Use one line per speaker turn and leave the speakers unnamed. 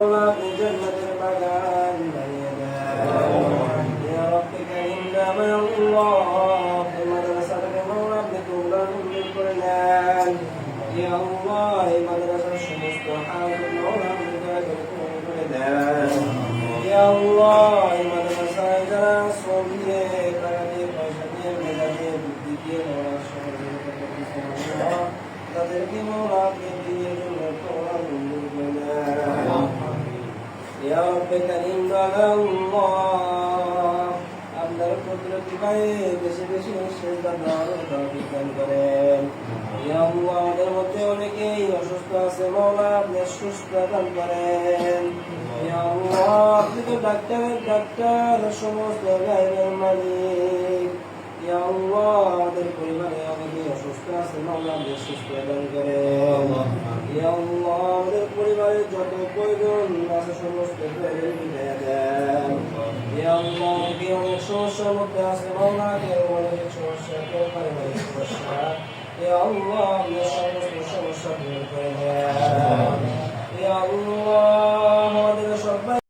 আপনি জান্নাতের বাগান বানিয়ে দেন ইয়া রাব্বি কারীম নামে আল্লাহ মাদ্রাসাটাকে মাওলা আপনি তোমরা দয়া দিয়ে টাকা দিয়ে পয়সা দিয়ে দিয়ে দিয়ে তাদেরকে মাওলা দিনের আপনার কুদরতি পায়ে বেশি বেশি সেজদা তৌফিক দান করেন। ইয়া আল্লাহ আমাদের মধ্যে অনেকেই অসুস্থ আছে মাওলা আপনি সুস্থ দান করেন। ইয়া আল্লাহ আপনি তো ডাক্তারের ডাক্তার সমস্ত গায়ের মালিক। ইয়া আল্লাহ আমাদের পরিবারে অনেকেই অসুস্থ আছে মাওলা আপনি সুস্থ দান করেন। ইয়া আল্লাহ পরিবারের যত প্রয়োজন, আছে সমস্ত প্রেমের মিলিয়ে দেন আল্লাহ কি অনেক সমস্যার মধ্যে আছে মাওলা কেউ অনেক সমস্যা কেউ পারিবারিক সমস্যা। এ আল্লাহ সমস্ত সমস্যা দূর করে দেন।